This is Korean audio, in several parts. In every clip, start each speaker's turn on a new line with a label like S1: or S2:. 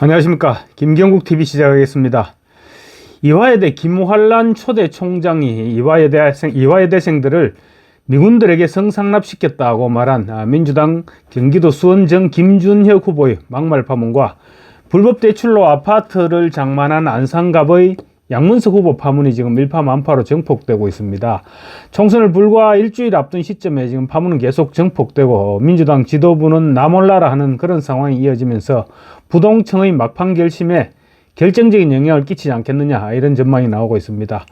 S1: 안녕하십니까 김경국 TV 시작하겠습니다. 이화여대 김환란 초대 총장이 이화여대생, 이화여대생들을 미군들에게 성상납시켰다고 말한 아, 민주당 경기도 수원정 김준혁 후보의 막말 파문과 불법 대출로 아파트를 장만한 안상갑의 양문석 후보 파문이 지금 일파만파로 정폭되고 있습니다. 총선을 불과 일주일 앞둔 시점에 지금 파문은 계속 정폭되고 민주당 지도부는 나몰라라 하는 그런 상황이 이어지면서 부동층의 막판 결심에 결정적인 영향을 끼치지 않겠느냐 이런 전망이 나오고 있습니다.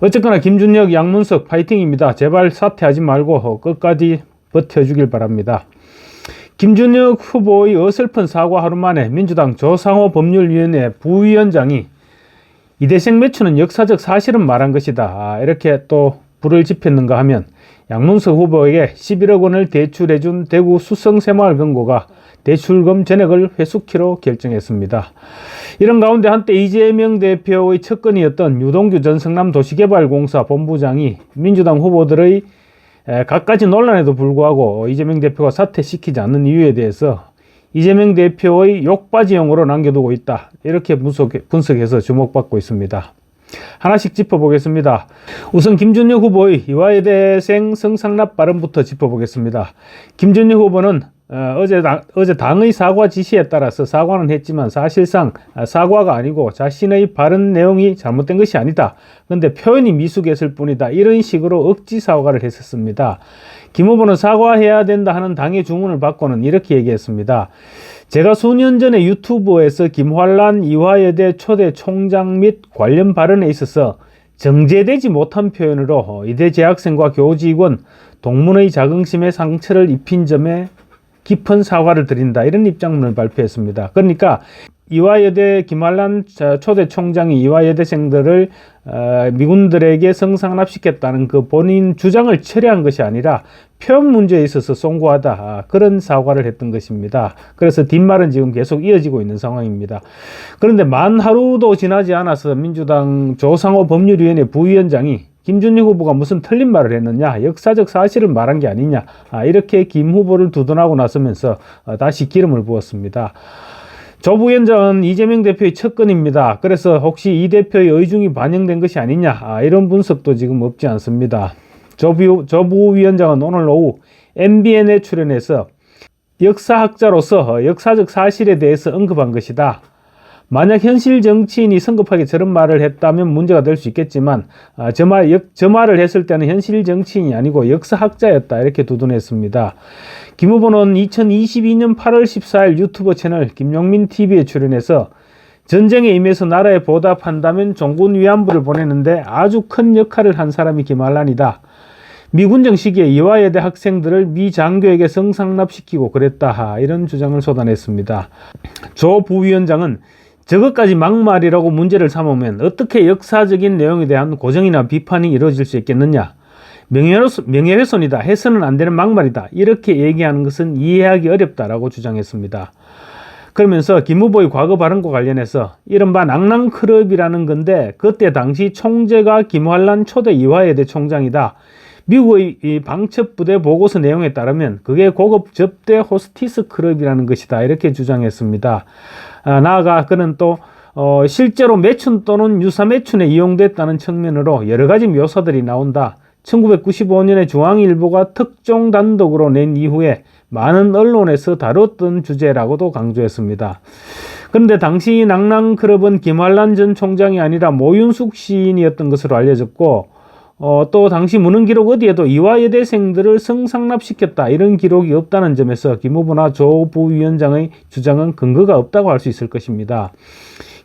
S1: 어쨌거나 김준혁, 양문석 파이팅입니다. 제발 사퇴하지 말고 끝까지 버텨주길 바랍니다. 김준혁 후보의 어설픈 사과 하루 만에 민주당 조상호 법률위원회 부위원장이 이대생 매춘은 역사적 사실은 말한 것이다. 아, 이렇게 또 불을 지폈는가 하면 양문석 후보에게 11억 원을 대출해준 대구 수성새마을금고가 대출금 전액을 회수키로 결정했습니다. 이런 가운데 한때 이재명 대표의 측근이었던 유동규 전 성남도시개발공사 본부장이 민주당 후보들의 갖가지 논란에도 불구하고 이재명 대표가 사퇴시키지 않는 이유에 대해서 이재명 대표의 욕바지용으로 남겨두고 있다. 이렇게 분석해서 주목받고 있습니다. 하나씩 짚어보겠습니다. 우선 김준혁 후보의 이화여대생 성상납 발언부터 짚어보겠습니다. 김준혁 후보는 어, 제 당, 어제 당의 사과 지시에 따라서 사과는 했지만 사실상 사과가 아니고 자신의 발언 내용이 잘못된 것이 아니다. 그런데 표현이 미숙했을 뿐이다. 이런 식으로 억지 사과를 했었습니다. 김 후보는 사과해야 된다 하는 당의 주문을 받고는 이렇게 얘기했습니다. 제가 수년 전에 유튜브에서 김환란 이화여대 초대 총장 및 관련 발언에 있어서 정제되지 못한 표현으로 이대 재학생과 교직원, 동문의 자긍심에 상처를 입힌 점에 깊은 사과를 드린다 이런 입장문을 발표했습니다. 그러니까 이화여대 김한란 초대 총장이 이화여대생들을 어, 미군들에게 성상납시켰다는 그 본인 주장을 철회한 것이 아니라 표현 문제에 있어서 송구하다 아, 그런 사과를 했던 것입니다. 그래서 뒷말은 지금 계속 이어지고 있는 상황입니다. 그런데 만 하루도 지나지 않아서 민주당 조상호 법률위원회 부위원장이 김준희 후보가 무슨 틀린 말을 했느냐, 역사적 사실을 말한 게 아니냐, 아, 이렇게 김 후보를 두둔하고 나서면서 어, 다시 기름을 부었습니다. 조 부위원장은 이재명 대표의 측근입니다. 그래서 혹시 이 대표의 의중이 반영된 것이 아니냐, 아, 이런 분석도 지금 없지 않습니다. 조, 부, 조 부위원장은 오늘 오후 MBN에 출연해서 역사학자로서 역사적 사실에 대해서 언급한 것이다. 만약 현실 정치인이 성급하게 저런 말을 했다면 문제가 될 수 있겠지만 아, 저, 말, 저 말을 했을 때는 현실 정치인이 아니고 역사학자였다 이렇게 두둔했습니다. 김 후보는 2022년 8월 14일 유튜브 채널 김용민 TV에 출연해서 전쟁에 임해서 나라에 보답한다면 종군 위안부를 보내는데 아주 큰 역할을 한 사람이 김한란이다. 미군정 시기에 이화여대 학생들을 미 장교에게 성상납시키고 그랬다. 이런 주장을 쏟아냈습니다. 조 부위원장은 저것까지 막말이라고 문제를 삼으면 어떻게 역사적인 내용에 대한 고정이나 비판이 이루어질 수 있겠느냐? 명예훼손이다. 해서는 안 되는 막말이다. 이렇게 얘기하는 것은 이해하기 어렵다라고 주장했습니다. 그러면서 김 후보의 과거 발언과 관련해서 이른바 낭낭클럽이라는 건데 그때 당시 총재가 김환란 초대 이화여대 총장이다. 미국의 이 방첩부대 보고서 내용에 따르면 그게 고급 접대 호스티스 클럽이라는 것이다. 이렇게 주장했습니다. 아, 나아가 그는 또 어, 실제로 매춘 또는 유사 매춘에 이용됐다는 측면으로 여러 가지 묘사들이 나온다. 1995년에 중앙일보가 특종 단독으로 낸 이후에 많은 언론에서 다뤘던 주제라고도 강조했습니다. 그런데 당시 낭낭클럽은 김환란 전 총장이 아니라 모윤숙 시인이었던 것으로 알려졌고 어, 또 당시 문헌 기록 어디에도 이화 여대생들을 성상납시켰다 이런 기록이 없다는 점에서 김 후보나 조 부위원장의 주장은 근거가 없다고 할 수 있을 것입니다.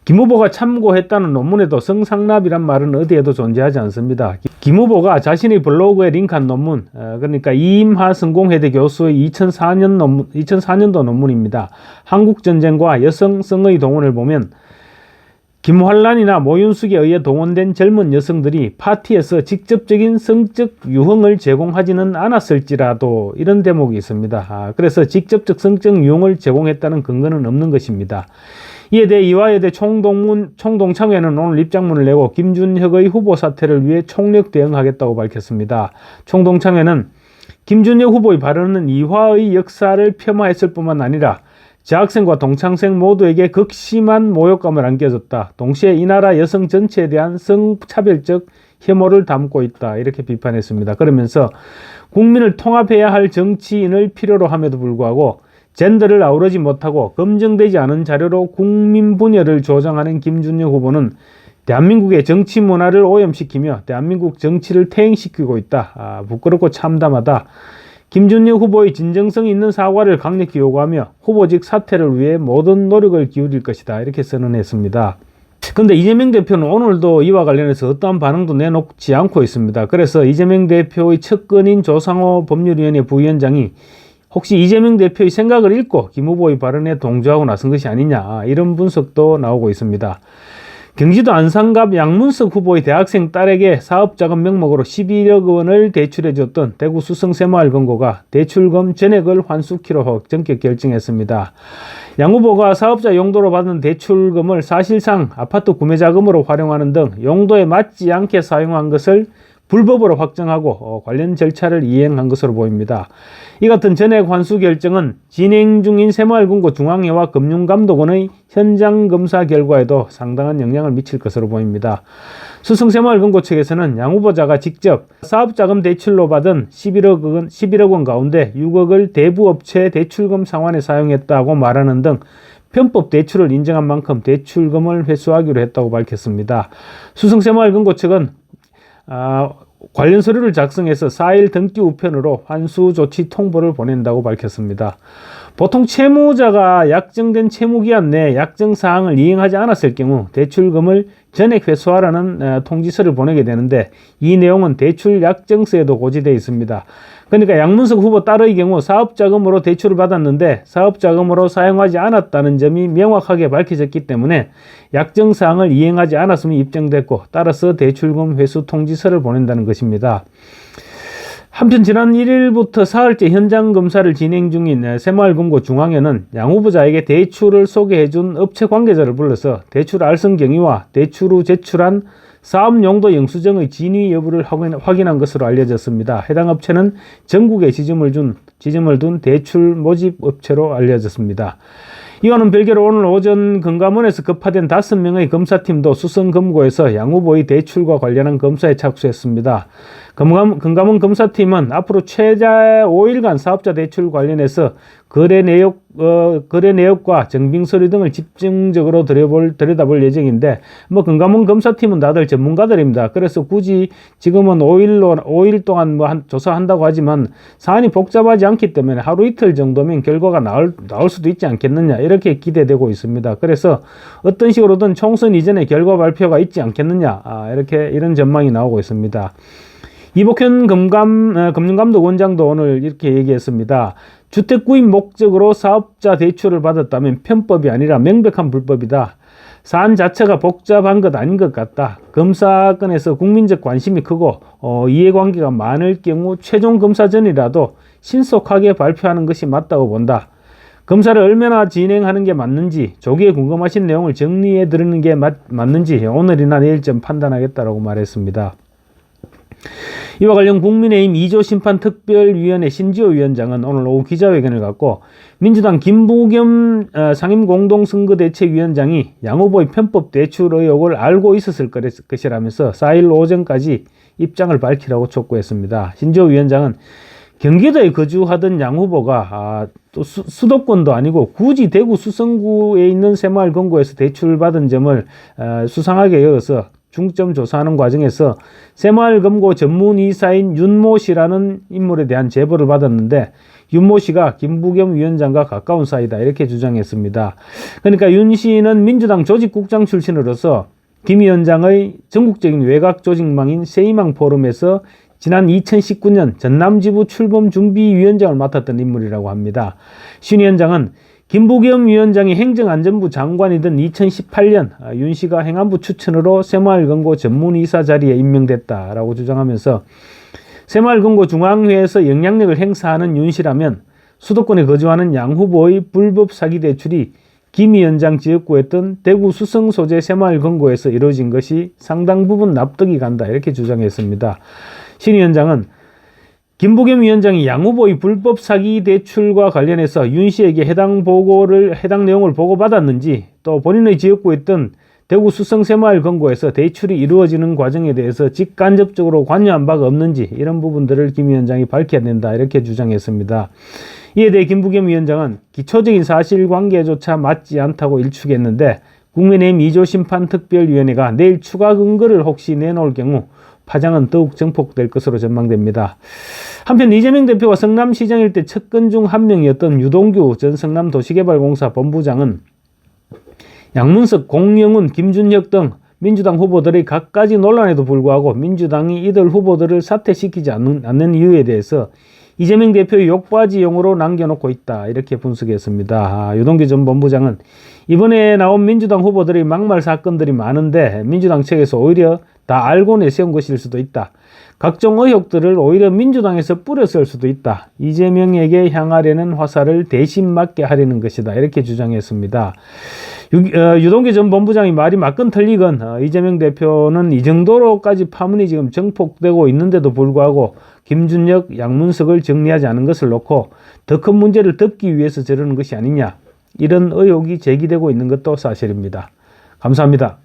S1: 김 후보가 참고했다는 논문에도 성상납이란 말은 어디에도 존재하지 않습니다. 김 후보가 자신의 블로그에 링크한 논문, 어, 그러니까 이임하 성공회대 교수의 2004년 논문, 2004년도 논문입니다. 한국전쟁과 여성성의 동원을 보면 김환란이나 모윤숙에 의해 동원된 젊은 여성들이 파티에서 직접적인 성적 유흥을 제공하지는 않았을지라도 이런 대목이 있습니다. 아, 그래서 직접적 성적 유흥을 제공했다는 근거는 없는 것입니다. 이에 대해 이화여대 총동문, 총동창회는 오늘 입장문을 내고 김준혁의 후보 사퇴를 위해 총력 대응하겠다고 밝혔습니다. 총동창회는 김준혁 후보의 발언은 이화의 역사를 폄하했을 뿐만 아니라 재학생과 동창생 모두에게 극심한 모욕감을 안겨줬다. 동시에 이 나라 여성 전체에 대한 성차별적 혐오를 담고 있다. 이렇게 비판했습니다. 그러면서 국민을 통합해야 할 정치인을 필요로 함에도 불구하고 젠더를 아우르지 못하고 검증되지 않은 자료로 국민 분열을 조장하는 김준영 후보는 대한민국의 정치 문화를 오염시키며 대한민국 정치를 퇴행시키고 있다. 아, 부끄럽고 참담하다. 김준영 후보의 진정성 있는 사과를 강력히 요구하며 후보직 사퇴를 위해 모든 노력을 기울일 것이다. 이렇게 선언했습니다. 근데 이재명 대표는 오늘도 이와 관련해서 어떠한 반응도 내놓지 않고 있습니다. 그래서 이재명 대표의 측근인 조상호 법률위원회 부위원장이 혹시 이재명 대표의 생각을 읽고 김 후보의 발언에 동조하고 나선 것이 아니냐 이런 분석도 나오고 있습니다. 경기도 안산갑 양문석 후보의 대학생 딸에게 사업자금 명목으로 11억 원을 대출해 줬던 대구 수성 새마을 금고가 대출금 전액을 환수키로 전격 결정했습니다. 양 후보가 사업자 용도로 받은 대출금을 사실상 아파트 구매 자금으로 활용하는 등 용도에 맞지 않게 사용한 것을 불법으로 확정하고 어, 관련 절차를 이행한 것으로 보입니다. 이 같은 전액 환수 결정은 진행 중인 새마을금고 중앙회와 금융감독원의 현장 검사 결과에도 상당한 영향을 미칠 것으로 보입니다. 수성 새마을금고 측에서는 양 후보자가 직접 사업자금 대출로 받은 11억 원, 11억 원 가운데 6억을 대부업체 대출금 상환에 사용했다고 말하는 등 편법 대출을 인정한 만큼 대출금을 회수하기로 했다고 밝혔습니다. 수성새마을금고 측은 아, 관련 서류를 작성해서 4일 등기 우편으로 환수 조치 통보를 보낸다고 밝혔습니다. 보통 채무자가 약정된 채무 기한 내 약정 사항을 이행하지 않았을 경우 대출금을 전액 회수하라는 어, 통지서를 보내게 되는데 이 내용은 대출 약정서에도 고지되어 있습니다. 그러니까 양문석 후보 딸의 경우 사업자금으로 대출을 받았는데 사업자금으로 사용하지 않았다는 점이 명확하게 밝혀졌기 때문에 약정사항을 이행하지 않았음이 입증됐고 따라서 대출금 회수 통지서를 보낸다는 것입니다. 한편 지난 1일부터 사흘째 현장 검사를 진행 중인 새마을금고 중앙회는 양 후보자에게 대출을 소개해준 업체 관계자를 불러서 대출 알선 경위와 대출 후 제출한 사업 용도 영수증의 진위 여부를 확인한 것으로 알려졌습니다. 해당 업체는 전국에 지점을 준 지점을 둔 대출 모집 업체로 알려졌습니다. 이와는 별개로 오늘 오전 금감원에서 급파된 다섯 명의 검사팀도 수성금고에서 양 후보의 대출과 관련한 검사에 착수했습니다. 금감, 금감원 검사팀은 앞으로 최대 5일간 사업자 대출 관련해서 거래 내역, 어, 거래 내역과 정빙 서류 등을 집중적으로 들여볼, 들여다볼 예정인데, 뭐, 금감원 검사팀은 다들 전문가들입니다. 그래서 굳이 지금은 5일로, 5일 동안 뭐 한, 조사한다고 하지만 사안이 복잡하지 않기 때문에 하루 이틀 정도면 결과가 나올, 나올 수도 있지 않겠느냐, 이렇게 기대되고 있습니다. 그래서 어떤 식으로든 총선 이전에 결과 발표가 있지 않겠느냐, 아, 이렇게 이런 전망이 나오고 있습니다. 이복현 금감, 어, 금융감독 원장도 오늘 이렇게 얘기했습니다. 주택 구입 목적으로 사업자 대출을 받았다면 편법이 아니라 명백한 불법이다. 사안 자체가 복잡한 것 아닌 것 같다. 검사건에서 국민적 관심이 크고 어, 이해관계가 많을 경우 최종 검사 전이라도 신속하게 발표하는 것이 맞다고 본다. 검사를 얼마나 진행하는 게 맞는지 조기에 궁금하신 내용을 정리해 드리는 게 맞, 맞는지 오늘이나 내일쯤 판단하겠다라고 말했습니다. 이와 관련 국민의힘 2조 심판 특별위원회 신지호 위원장은 오늘 오후 기자회견을 갖고 민주당 김부겸 어, 상임공동선거대책위원장이 양 후보의 편법 대출 의혹을 알고 있었을 것이라면서 4일 오전까지 입장을 밝히라고 촉구했습니다. 신지호 위원장은 경기도에 거주하던 양 후보가 아, 또 수, 도권도 아니고 굳이 대구 수성구에 있는 새마을 금고에서 대출받은 점을 어, 수상하게 여겨서 중점 조사하는 과정에서 새마을금고 전문이사인 윤모 씨라는 인물에 대한 제보를 받았는데 윤모 씨가 김부겸 위원장과 가까운 사이다 이렇게 주장했습니다. 그러니까 윤 씨는 민주당 조직국장 출신으로서 김 위원장의 전국적인 외곽 조직망인 세이망 포럼에서 지난 2019년 전남지부 출범 준비위원장을 맡았던 인물이라고 합니다. 신 위원장은 김부겸 위원장이 행정안전부 장관이던 2018년 아, 윤 씨가 행안부 추천으로 새마을금고 전문이사 자리에 임명됐다라고 주장하면서 새마을금고 중앙회에서 영향력을 행사하는 윤 씨라면 수도권에 거주하는 양 후보의 불법 사기 대출이 김 위원장 지역구였던 대구 수성 소재 새마을금고에서 이루어진 것이 상당 부분 납득이 간다 이렇게 주장했습니다. 신 위원장은 김부겸 위원장이 양 후보의 불법 사기 대출과 관련해서 윤 씨에게 해당 보고를 해당 내용을 보고받았는지 또 본인의 지역구에 있던 대구 수성 새마을 건고에서 대출이 이루어지는 과정에 대해서 직간접적으로 관여한 바가 없는지 이런 부분들을 김 위원장이 밝혀야 된다 이렇게 주장했습니다. 이에 대해 김부겸 위원장은 기초적인 사실관계조차 맞지 않다고 일축했는데 국민의힘 2조 심판특별위원회가 내일 추가 근거를 혹시 내놓을 경우 파장은 더욱 증폭될 것으로 전망됩니다. 한편 이재명 대표가 성남시장일 때 측근 중 한 명이었던 유동규 전 성남도시개발공사 본부장은 양문석, 공영훈, 김준혁 등 민주당 후보들의 갖가지 논란에도 불구하고 민주당이 이들 후보들을 사퇴시키지 않는, 않는 이유에 대해서 이재명 대표의 욕바지용으로 남겨놓고 있다 이렇게 분석했습니다. 아, 유동규 전 본부장은 이번에 나온 민주당 후보들의 막말 사건들이 많은데 민주당 측에서 오히려 다 알고 내세운 것일 수도 있다. 각종 의혹들을 오히려 민주당에서 뿌렸을 수도 있다. 이재명에게 향하려는 화살을 대신 맞게 하려는 것이다. 이렇게 주장했습니다. 유, 어, 유동규 전 본부장이 말이 맞건 틀리건 어, 이재명 대표는 이 정도로까지 파문이 지금 정폭되고 있는데도 불구하고 김준혁, 양문석을 정리하지 않은 것을 놓고 더 큰 문제를 덮기 위해서 저러는 것이 아니냐 이런 의혹이 제기되고 있는 것도 사실입니다. 감사합니다.